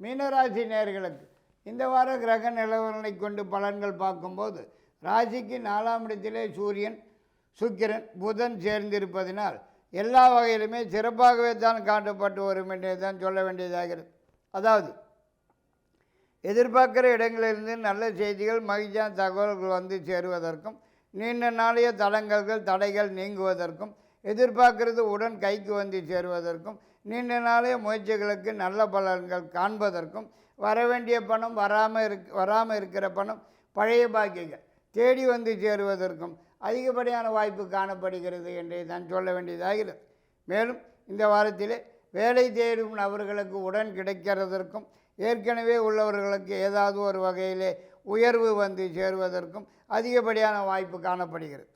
மீனராசி நேர்களுக்கு இந்த வார கிரக நிலவரனை கொண்டு பலன்கள் பார்க்கும்போது ராசிக்கு நாலாம் இடத்திலே சூரியன் சுக்கிரன் புதன் சேர்ந்திருப்பதினால் எல்லா வகையிலுமே சிறப்பாகவே தான் காட்டப்பட்டு வரும் என்றே தான் சொல்ல வேண்டியதாகிறது. அதாவது எதிர்பார்க்குற இடங்களிலிருந்து நல்ல செய்திகள் மகிழ்ச்சியான தகவல்கள் வந்து சேருவதற்கும் நீண்ட நாளைய தடங்கல்கள் தடைகள் நீங்குவதற்கும் எதிர்பார்க்கிறது உடன் கைக்கு வந்து சேருவதற்கும் நீண்ட நாளைய முயற்சிகளுக்கு நல்ல பலன்கள் காண்பதற்கும் வரவேண்டிய பணம் வராமல் இருக் வராமல் இருக்கிற பணம் பழைய பாக்கியங்கள் தேடி வந்து சேருவதற்கும் அதிகப்படியான வாய்ப்பு காணப்படுகிறது என்றே தான் சொல்ல வேண்டியதாகிறது மேலும் இந்த வாரத்திலே வேலை தேடும் நபர்களுக்கு உடன் கிடைக்கிறதற்கும் ஏற்கனவே உள்ளவர்களுக்கு ஏதாவது ஒரு வகையிலே உயர்வு வந்து சேருவதற்கும் அதிகப்படியான வாய்ப்பு காணப்படுகிறது.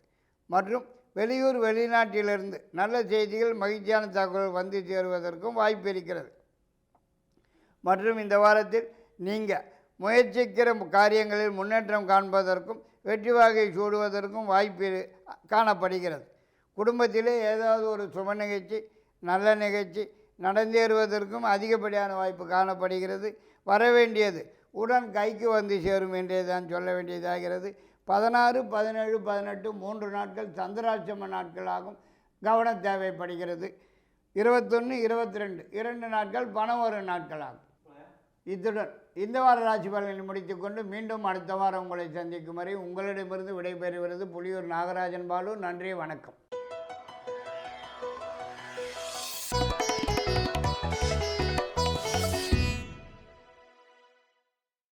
மற்றும் வெளியூர் வெளிநாட்டிலிருந்து நல்ல செய்திகள் மகிழ்ச்சியான தகவல் வந்து சேருவதற்கும் வாய்ப்பு இருக்கிறது. மற்றும் இந்த வாரத்தில் நீங்கள் முயற்சிக்கிற காரியங்களில் முன்னேற்றம் காண்பதற்கும் வெற்றி வாகை சூடுவதற்கும் வாய்ப்பு காணப்படுகிறது. குடும்பத்திலே ஏதாவது ஒரு சுப நிகழ்ச்சி நல்ல நிகழ்ச்சி நடந்தேறுவதற்கும் அதிகப்படியான வாய்ப்பு காணப்படுகிறது. வர வேண்டியது உடன் கைக்கு வந்து சேரும் என்றே தான் சொல்ல வேண்டியதாகிறது. பதினாறு பதினேழு பதினெட்டு மூன்று நாட்கள் சந்திராட்சம நாட்களாகும். கவனம் தேவைப்படுகிறது. இருபத்தொன்று இருபத்தி ரெண்டு இரண்டு நாட்கள் பணம் ஒரு நாட்களாகும். இத்துடன் இந்த வார ராசி பலனை முடித்துக்கொண்டு மீண்டும் அடுத்த வாரம் உங்களை சந்திக்கும் வரை உங்களிடமிருந்து விடைபெறுகிறது புலியூர் நாகராஜன் பாலு. நன்றி வணக்கம்.